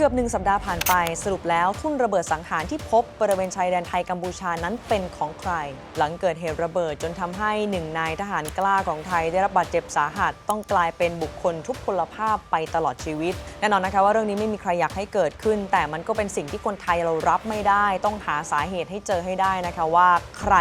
เกือบหนึ่งสัปดาห์ผ่านไปสรุปแล้วทุ่นระเบิดสังหารที่พบบริเวณชายแดนไทยกัมพูชานั้นเป็นของใคร หลังเกิดเหตุระเบิดจนทำให้หนึ่งนายทหารกล้าของไทยได้รับบาดเจ็บสาหัสต้องกลายเป็นบุคคลทุพพลภาพไปตลอดชีวิต แน่นอนนะคะว่าเรื่องนี้ไม่มีใครอยากให้เกิดขึ้น แต่มันก็เป็นสิ่งที่คนไทยเรารับไม่ได้ ต้องหาสาเหตุให้เจอให้ได้นะคะว่า ใคร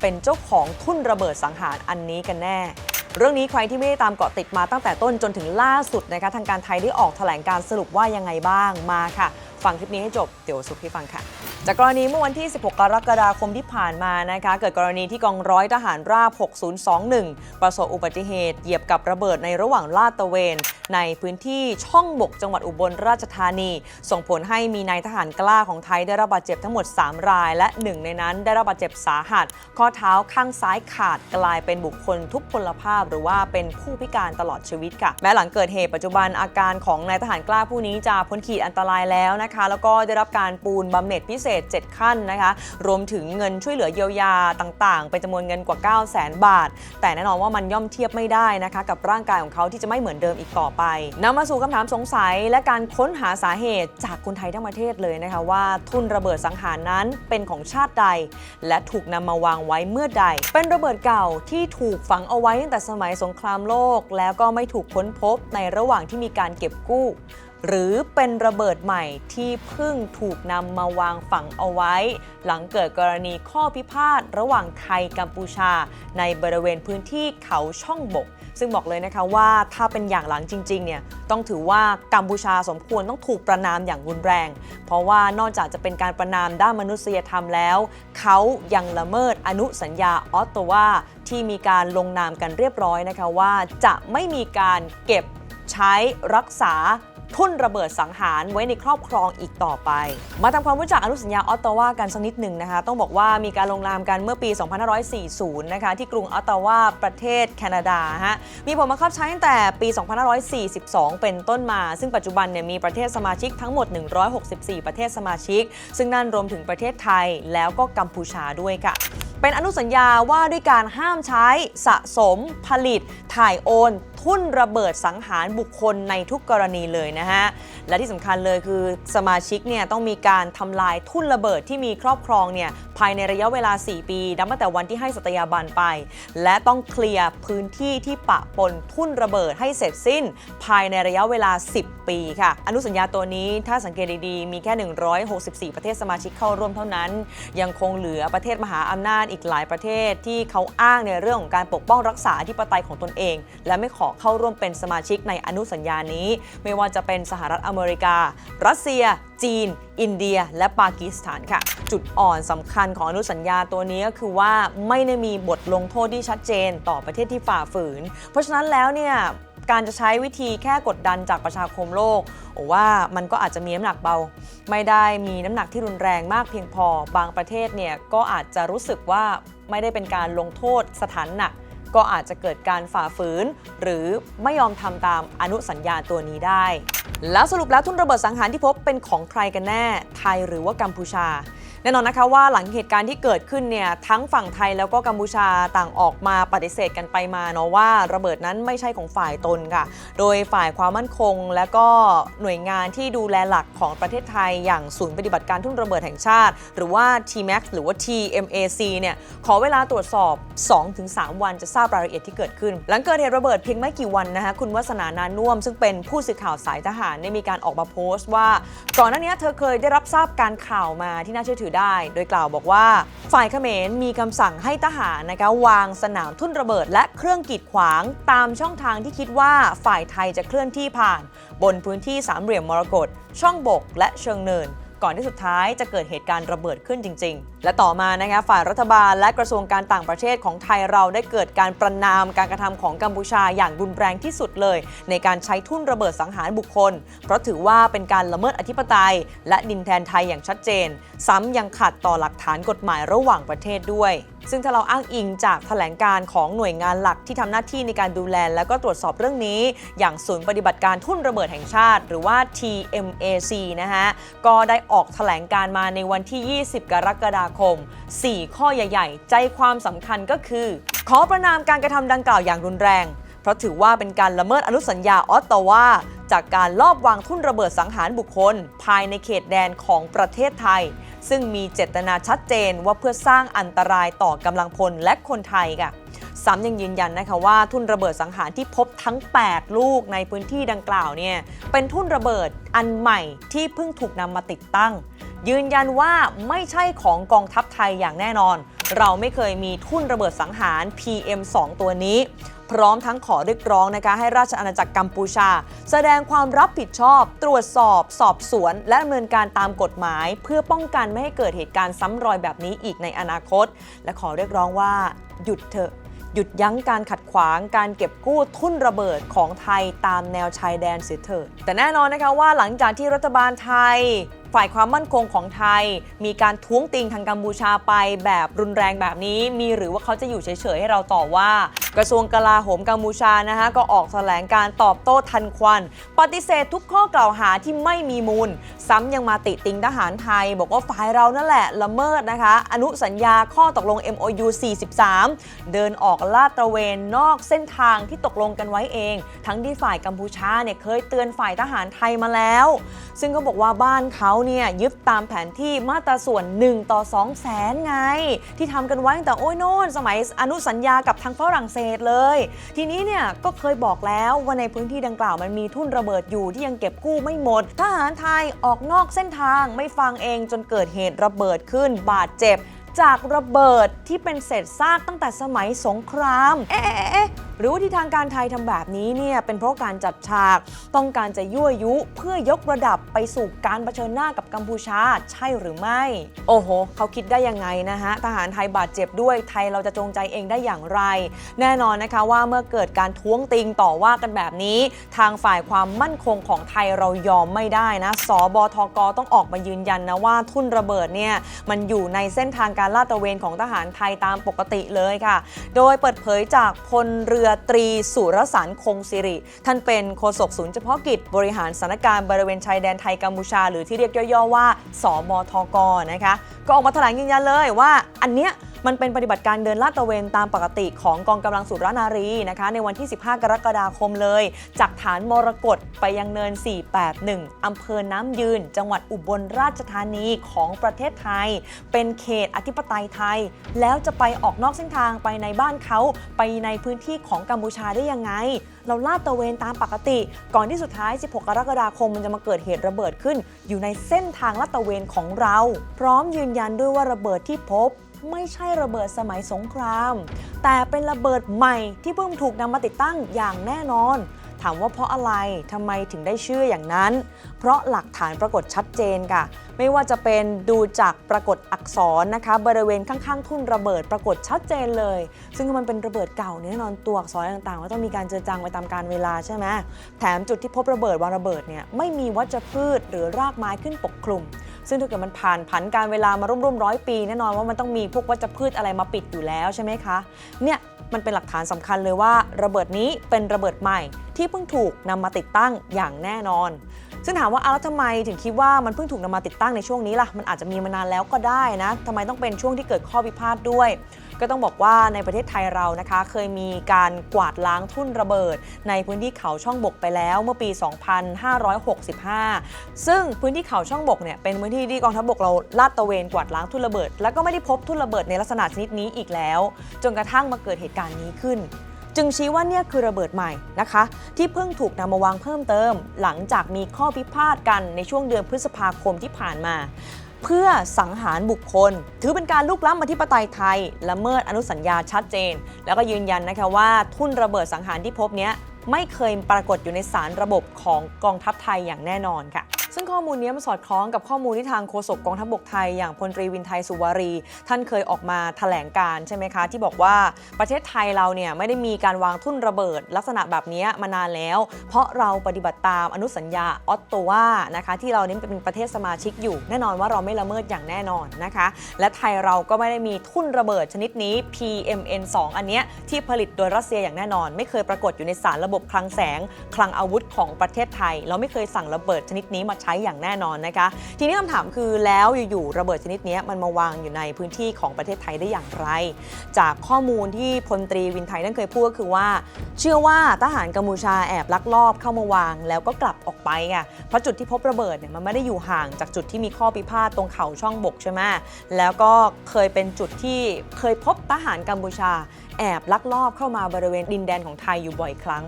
เป็นเจ้าของทุ่นระเบิดสังหารอันนี้กันแน่ เรื่องนี้ใครที่ไม่ได้ตามเกาะติดมาตั้งแต่ต้นจนถึงล่าสุดนะคะทางการไทยได้ออกแถลงการสรุปว่ายังไงบ้างมาค่ะ ฟังคลิปนี้ให้จบเดี๋ยวสุขให้ฟังค่ะ จากกรณีเมื่อวันที่ 16 กรกฎาคมที่ผ่านมานะคะ เกิดกรณีที่กองร้อยทหารราบ 6021 ประสบอุบัติเหตุ เหยียบกับระเบิดในระหว่างลาดตระเวน ในพื้นที่ช่องบกจังหวัดอุบลราชธานี ส่งผลให้มีนายทหารกล้าของไทยได้รับบาดเจ็บทั้งหมด 3 ราย และหนึ่งในนั้นได้รับบาดเจ็บสาหัส ข้อเท้าข้างซ้ายขาดกลายเป็นบุคคลทุพพลภาพ หรือว่าเป็นผู้พิการตลอดชีวิตค่ะ แม้หลังเกิดเหตุปัจจุบันอาการของนายทหารกล้าผู้นี้จะพ้นขีดอันตรายแล้วนะคะแล้วก็ได้รับการปูนบำเหน็จพิเศษ 7 ขั้นนะคะ รวมถึงเงินช่วยเหลือเยียวยาต่างๆ เป็นจำนวนเงินกว่า 9 0 0 0 0 0 บาท แต่แน่นอนว่ามันย่อมเทียบไม่ได้นะคะ กับร่างกายของเขาที่จะไม่เหมือนเดิมอีกต่อไปนำมาสู่คำถามสงสัยและการค้นหาสาเหตุจากคนไทยทั้งประเทศเลยนะคะว่าทุนระเบิดสังหารนั้นเป็นของชาติใด และถูกนำมาวางไว้เมื่อใด เป็นระเบิดเก่าที่ถูกฝังเอาไว้ตั้งแต่สมัยสงครามโลก แล้วก็ไม่ถูกค้นพบในระหว่างที่มีการเก็บกู้ หรือเป็นระเบิดใหม่ที่เพิ่งถูกนำมาวางฝังเอาไว้ หลังเกิดกรณีข้อพิพาทระหว่างไทยกัมพูชา ในบริเวณพื้นที่เขาช่องบก ซึ่งบอกเลยนะคะว่าถ้าเป็นอย่างหลังจริงๆเนี่ยต้องถือว่ากัมพูชาสมควรต้องถูกประนามอย่างรุนแรง เพราะว่านอกจากจะเป็นการประนามด้านมนุษยธรรมแล้ว เขายังละเมิดอนุสัญญาออตโตวาที่มีการลงนามกันเรียบร้อยนะคะว่าจะไม่มีการเก็บใช้รักษา ทุ่นระเบิดสังหารไว้ในครอบครองอีกต่อไป มาทำความรู้จักอนุสัญญาออตตาวากันสักนิดหนึ่งนะคะ ต้องบอกว่ามีการลงนามกันเมื่อปี 2540 นะคะ ที่กรุงออตตาวาประเทศแคนาดาฮะมีผลบังคับใช้ตั้งแต่ปี 2542 เป็นต้นมา ซึ่งปัจจุบันเนี่ยมีประเทศสมาชิกทั้งหมด 164 ประเทศสมาชิก ซึ่งนั่นรวมถึงประเทศไทยแล้วก็กัมพูชาด้วยค่ะเป็นอนุสัญญาว่าด้วยการห้ามใช้สะสมผลิต ถ่ายโอน ทุ่นระเบิดสังหารบุคคลในทุกกรณีเลยนะฮะ และที่สำคัญเลยคือสมาชิกเนี่ยต้องมีการทำลายทุ่นระเบิดที่มีครอบครองเนี่ยภายในระยะเวลา 4 ปีนับตั้งแต่วันที่ให้สัตยาบันไป และต้องเคลียร์พื้นที่ที่ปะปนทุ่นระเบิดให้เสร็จสิ้น ภายในระยะเวลา 10 ปีค่ะ อนุสัญญาตัวนี้ถ้าสังเกตดีๆ มีแค่ 164 ประเทศสมาชิกเข้าร่วมเท่านั้น ยังคงเหลือประเทศมหาอำนาจอีกหลายประเทศที่เขาอ้างในเรื่องของการปกป้องรักษาอธิปไตยของตนเอง และไม่ขอเข้าร่วมเป็นสมาชิกในอนุสัญญานี้ ไม่ว่าจะเป็นสหรัฐอเมริกา รัสเซีย จีน อินเดีย และปากีสถานค่ะ จุดอ่อนสำคัญของอนุสัญญาตัวนี้ก็คือว่าไม่ได้มีบทลงโทษที่ชัดเจนต่อประเทศที่ฝ่าฝืน เพราะฉะนั้นแล้วเนี่ยการจะใช้วิธีแค่กดดันจากประชาคมโลกโอว่ามันก็อาจจะมีน้ำหนักเบา ไม่ได้มีน้ำหนักที่รุนแรงมากเพียงพอบางประเทศเนี่ยก็อาจจะรู้สึกว่าไม่ได้เป็นการลงโทษสถานหนัก ก็อาจจะเกิดการฝ่าฝืน หรือไม่ยอมทำตามอนุสัญญาตัวนี้ได้ แล้วสรุปแล้วทุ่นระเบิดสังหารที่พบเป็นของใครกันแน่ ไทยหรือว่ากัมพูชา แน่นอนนะคะว่าหลังเหตุการณ์ที่เกิดขึ้นเนี่ยทั้งฝั่งไทยแล้วก็กัมพูชาต่างออกมาปฏิเสธกันไปมาเนาะว่าระเบิดนั้นไม่ใช่ของฝ่ายตนค่ะ โดยฝ่ายความมั่นคง และก็หน่วยงานที่ดูแลหลักของประเทศไทยอย่างศูนย์ปฏิบัติการทุ่นระเบิดแห่งชาติ หรือว่า TMAX หรือว่า TMAC เนี่ยขอเวลาตรวจสอบ 2-3 วันจะทราบรายละเอียดที่เกิดขึ้น หลังเกิดเหตุระเบิดเพียงไม่กี่วันนะคะคุณวัฒนานานุ่มซึ่งเป็นผู้สื่อข่าวสายทหารได้มีการออกมาโพสต์ว่า ก่อนหน้านี้เธอเคยได้รับทราบการข่าวมาที่น่าเชื่อถือได้ โดยกล่าวบอกว่า ฝ่ายเขมรมีคำสั่งให้ทหารนะคะวางสนามทุ่นระเบิด และเครื่องกีดขวางตามช่องทางที่คิดว่าฝ่ายไทยจะเคลื่อนที่ผ่าน บนพื้นที่สามเหลี่ยมมรกตช่องบกและเชิงเนิน ก่อนที่สุดท้ายจะเกิดเหตุการณ์ระเบิดขึ้นจริง ๆ และต่อมานะคะฝ่ายรัฐบาลและกระทรวงการต่างประเทศของไทยเราได้เกิดการประนามการกระทำของกัมพูชาอย่างรุนแรงที่สุดเลย ในการใช้ทุ่นระเบิดสังหารบุคคล เพราะถือว่าเป็นการละเมิดอธิปไตย และดินแดนไทยอย่างชัดเจน ซ้ำยังขัดต่อหลักฐานกฎหมายระหว่างประเทศด้วย ซึ่งถ้าเราอ้างอิงจากแถลงการของหน่วยงานหลักที่ทำหน้าที่ในการดูแล และก็ตรวจสอบเรื่องนี้ อย่างศูนย์ปฏิบัติการทุ่นระเบิดแห่งชาติ หรือว่า TMAC นะฮะ ก็ได้ออกแถลงการมาในวันที่ 20 กรกฎาคม 4 ข้อใหญ่ ๆ ใจความสำคัญก็คือ ขอประนามการกระทำดังกล่าวอย่างรุนแรง เพราะถือว่าเป็นการละเมิดอนุสัญญาออตตาวาจากการลอบวางทุ่นระเบิดสังหารบุคคล ภายในเขตแดนของประเทศไทย ซึ่งมีเจตนาชัดเจนว่าเพื่อสร้างอันตรายต่อกำลังพลและคนไทยค่ะซ้ำยังยืนยันนะคะว่าทุ่นระเบิดสังหารที่พบทั้ง 8 ลูกในพื้นที่ดังกล่าวเนี่ยเป็นทุ่นระเบิดอันใหม่ที่เพิ่งถูกนำมาติดตั้ง ยืนยันว่าไม่ใช่ของกองทัพไทยอย่างแน่นอน เราไม่เคยมีทุ่นระเบิดสังหาร PM2 ตัวนี้ พร้อมทั้งขอเรียกร้องนะคะให้ราชอาณาจักรกัมพูชา แสดงความรับผิดชอบ ตรวจสอบ สอบสวน และดำเนินการตามกฎหมาย เพื่อป้องกันไม่ให้เกิดเหตุการณ์ซ้ำรอยแบบนี้อีกในอนาคต และขอเรียกร้องว่าหยุดเถอะหยุดยั้งการขัดขวางการเก็บกู้ทุ่นระเบิดของไทยตามแนวชายแดนเสียเถิดแต่แน่นอนนะคะว่าหลังจากที่รัฐบาลไทย ฝ่ายความมั่นคงของไทย มีการท้วงติงทางกัมพูชาไปแบบรุนแรงแบบนี้ มีหรือว่าเขาจะอยู่เฉยๆให้เราต่อว่า กระทรวงกลาโหมกัมพูชานะคะก็ออกแถลงการตอบโต้ทันควัน ปฏิเสธทุกข้อกล่าวหาที่ไม่มีมูล ซ้ำยังมาติติงทหารไทย บอกว่าฝ่ายเรานั่นแหละละเมิดนะคะ อนุสัญญาข้อตกลง MOU 43 เดินออกลาดตระเวนนอกเส้นทางที่ตกลงกันไว้เอง ทั้งที่ฝ่ายกัมพูชาเนี่ยเคยเตือนฝ่ายทหารไทยมาแล้ว ซึ่งก็บอกว่าบ้านเขาเนี่ยยึดตามแผนที่มาตราส่วน 1 ต่อ 2 แสนไง ที่ทำกันไว้ตั้งแต่โอ้ยโน่นสมัยอนุสัญญากับทางฝรั่งเศสเลย ทีนี้เนี่ยก็เคยบอกแล้วว่าในพื้นที่ดังกล่าวมันมีทุ่นระเบิดอยู่ที่ยังเก็บกู้ไม่หมด ทหารไทยออกนอกเส้นทางไม่ฟังเองจนเกิดเหตุระเบิดขึ้นบาดเจ็บจากระเบิดที่เป็นเศษซากตั้งแต่สมัยสงคราม เอ๊ะเอ๊ะเอ๊ะ หรือว่าที่ทางการไทยทำแบบนี้เนี่ยเป็นเพราะการจัดฉาก ต้องการจะยั่วยุเพื่อยกระดับไปสู่การเผชิญหน้ากับกัมพูชาใช่หรือไม่ โอ้โห เขาคิดได้ยังไงนะฮะ ทหารไทยบาดเจ็บด้วยไทยเราจะจงใจเองได้อย่างไร แน่นอนนะคะว่าเมื่อเกิดการท้วงติงต่อว่ากันแบบนี้ ทางฝ่ายความมั่นคงของไทยเรายอมไม่ได้นะ สบทกต้องออกมายืนยันนะว่าทุ่นระเบิดเนี่ยมันอยู่ในเส้นทางการลาดตระเวนของทหารไทยตามปกติเลยค่ะ โดยเปิดเผยจากพลเรือตรีสุรสารคงสิริ ท่านเป็นโฆษกศูนย์เฉพาะกิจบริหารสถานการณ์บริเวณชายแดนไทยกัมพูชา หรือที่เรียกย่อๆว่า สมทกนะคะ ก็ออกมาแถลงยืนยันเลยว่าอันเนี้ย มันเป็นปฏิบัติการเดินลาดตระเวนตามปกติของกองกำลังสุรนารีนะคะ ในวันที่ 15 กรกฎาคมเลย จากฐานมรกตไปยังเนิน 481อำเภอน้ำยืน จังหวัดอุบลราชธานีของประเทศไทย เป็นเขตอธิปไตยไทย แล้วจะไปออกนอกเส้นทางไปในบ้านเขาไปในพื้นที่ของกัมพูชาได้ยังไง เราลาดตระเวนตามปกติ ก่อนที่สุดท้าย 16 กรกฎาคมมันจะมาเกิดเหตุระเบิดขึ้น อยู่ในเส้นทางลาดตระเวนของเรา พร้อมยืนยันด้วยว่าระเบิดที่พบ ไม่ใช่ระเบิดสมัยสงคราม แต่เป็นระเบิดใหม่ที่เพิ่งถูกนำมาติดตั้งอย่างแน่นอน ถามว่าเพราะอะไรทำไมถึงได้เชื่ออย่างนั้น เพราะหลักฐานปรากฏชัดเจนค่ะ ไม่ว่าจะเป็นดูจากปรากฏอักษรนะคะ บริเวณข้างๆทุ่นระเบิดปรากฏชัดเจนเลย ซึ่งมันเป็นระเบิดเก่าแน่นอนตัวอักษรต่างๆว่าต้องมีการเจอจางไปตามการเวลาใช่ไหมแถมจุดที่พบระเบิดวางระเบิดเนี่ยไม่มีวัชพืชหรือรากไม้ขึ้นปกคลุม ซึ่งถ้าเกิดมันผ่านผันการเวลามาร่วมๆร้อยปีแน่นอนว่ามันต้องมีพวกวัชพืชอะไรมาปิดอยู่แล้วใช่ไหมคะเนี่ยมันเป็นหลักฐานสำคัญเลยว่าระเบิดนี้เป็นระเบิดใหม่ที่เพิ่งถูกนำมาติดตั้งอย่างแน่นอน ซึ่งถามว่าเอาแล้วทำไมถึงคิดว่ามันเพิ่งถูกนำมาติดตั้งในช่วงนี้ล่ะ มันอาจจะมีมานานแล้วก็ได้นะทำไมต้องเป็นช่วงที่เกิดข้อพิพาทด้วย ก็ต้องบอกว่าในประเทศไทยเรานะคะ เคยมีการกวาดล้างทุ่นระเบิด ในพื้นที่เขาช่องบกไปแล้วเมื่อปี 2565 ซึ่งพื้นที่เขาช่องบกเนี่ยเป็นพื้นที่ที่กองทัพบกเราลาดตระเวนกวาดล้างทุ่นระเบิด แล้วก็ไม่ได้พบทุ่นระเบิดในลักษณะชนิดนี้อีกแล้ว จนกระทั่งมาเกิดเหตุการณ์นี้ขึ้นจึงชี้ว่าเนี่ยคือระเบิดใหม่นะคะ ที่เพิ่งถูกนำมาวางเพิ่มเติม หลังจากมีข้อพิพาทกันในช่วงเดือนพฤษภาคมที่ผ่านมา เพื่อสังหารบุคคล ถือเป็นการลุกล้ำอธิปไตยไทย ละเมิดอนุสัญญาชัดเจน แล้วก็ยืนยันนะคะว่าทุ่นระเบิดสังหารที่พบเนี้ยไม่เคยปรากฏอยู่ในสารระบบของกองทัพไทยอย่างแน่นอนค่ะ ซึ่งข้อมูลนี้มันสอดคล้องกับข้อมูลที่ทางโฆษกกองทัพบกไทย อย่างพลตรีวินไทยสุวารี ท่านเคยออกมาแถลงการใช่ไหมคะ ที่บอกว่าประเทศไทยเราเนี่ยไม่ได้มีการวางทุ่นระเบิด ลักษณะแบบนี้มานานแล้ว เพราะเราปฏิบัติตามอนุสัญญาออตโตวานะคะที่เราเนี้เป็นประเทศสมาชิกอยู่ แน่นอนว่าเราไม่ละเมิดอย่างแน่นอนนะคะ และไทยเราก็ไม่ได้มีทุ่นระเบิดชนิดนี้ PMN 2 อันเนี้ยที่ผลิตโดยรัสเซียอย่างแน่นอน ไม่เคยปรากฏอยู่ในสารระบบคลังแสง คลังอาวุธของประเทศไทย เราไม่เคยสั่งระเบิดชนิดนี้มาใช้อย่างแน่นอนนะคะ ทีนี้คำถามคือแล้วอยู่ๆระเบิดชนิดนี้มันมาวางอยู่ในพื้นที่ของประเทศไทยได้อย่างไร จากข้อมูลที่พลตรีวินไทยนั่นเคยพูดก็คือว่า เชื่อว่าทหารกัมพูชาแอบลักลอบเข้ามาวาง แล้วก็กลับออกไปไงเพราะจุดที่พบระเบิดเนี่ยมันไม่ได้อยู่ห่างจากจุดที่มีข้อพิพาทตรงเขาช่องบกใช่ไหมแล้วก็เคยเป็นจุดที่เคยพบทหารกัมพูชา แอบลักลอบเข้ามาบริเวณดินแดนของไทยอยู่บ่อยครั้ง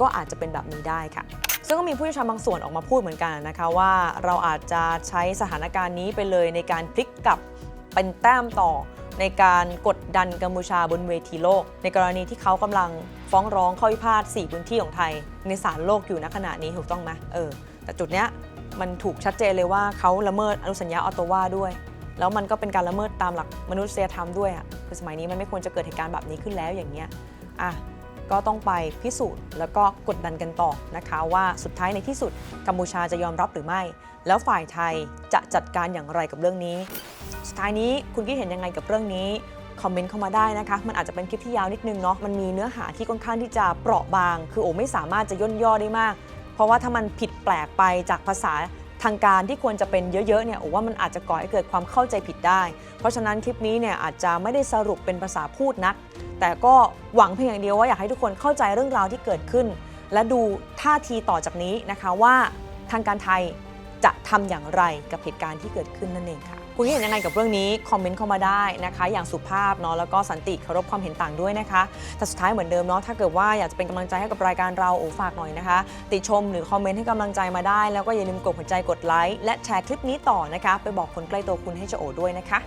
ก็อาจจะเป็นแบบนี้ได้ค่ะ ซึ่งก็มีผู้เชี่ยวชาญบางส่วนออกมาพูดเหมือนกันนะคะว่าเราอาจจะใช้สถานการณ์นี้ไปเลยในการพลิกกลับเป็นแต้มต่อในการกดดันกัมพูชาบนเวทีโลก ในกรณีที่เขากำลังฟ้องร้องข้อพิพาท4พื้นที่ของไทย ในศาลโลกอยู่ณขณะนี้ถูกต้องไหมเออแต่จุดเนี้ยมันถูกชัดเจนเลยว่าเขาละเมิดอนุสัญญาออตโตวาด้วย แล้วมันก็เป็นการละเมิดตามหลักมนุษยธรรมด้วยอะคือสมัยนี้มันไม่ควรจะเกิดเหตุการณ์แบบนี้ขึ้นแล้วอย่างเงี้ยอะ ก็ต้องไปพิสูจน์ แล้วก็กดดันกันต่อนะคะ ว่าสุดท้ายในที่สุดกัมพูชาจะยอมรับหรือไม่ แล้วฝ่ายไทยจะจัดการอย่างไรกับเรื่องนี้ สุดท้ายนี้คุณคิดเห็นยังไงกับเรื่องนี้คอมเมนต์เข้ามาได้นะคะ มันอาจจะเป็นคลิปที่ยาวนิดนึงเนาะ มันมีเนื้อหาที่ค่อนข้างที่จะเปราะบาง คือโอไม่สามารถจะย่นย่อได้มาก เพราะว่าถ้ามันผิดแปลกไปจากภาษา ทางการที่ควรจะเป็นเยอะๆเนี่ยโอ้ว่ามันอาจจะก่อให้เกิดความเข้าใจผิดได้ เพราะฉะนั้นคลิปนี้เนี่ยอาจจะไม่ได้สรุปเป็นภาษาพูดนัก แต่ก็หวังเพียงอย่างเดียวว่าอยากให้ทุกคนเข้าใจเรื่องราวที่เกิดขึ้น และดูท่าทีต่อจากนี้นะคะว่าทางการไทย จะทำอย่างไรกับเหตุการณ์ที่เกิดขึ้นนั่นเองค่ะ คุณคิดเห็นยังไงกับเรื่องนี้ คอมเมนต์เข้ามาได้นะคะ อย่างสุภาพเนาะแล้วก็สันติเคารพความเห็นต่างด้วยนะคะ แต่สุดท้ายเหมือนเดิมเนาะถ้าเกิดว่าอยากจะเป็นกำลังใจให้กับรายการเราโอ้ฝากหน่อยนะคะ ติชมหรือคอมเมนต์ให้กำลังใจมาได้ แล้วก็อย่าลืมกดหัวใจกดไลค์และแชร์คลิปนี้ต่อนะคะ ไปบอกคนใกล้ตัวคุณให้เจะโอด้วยนะคะ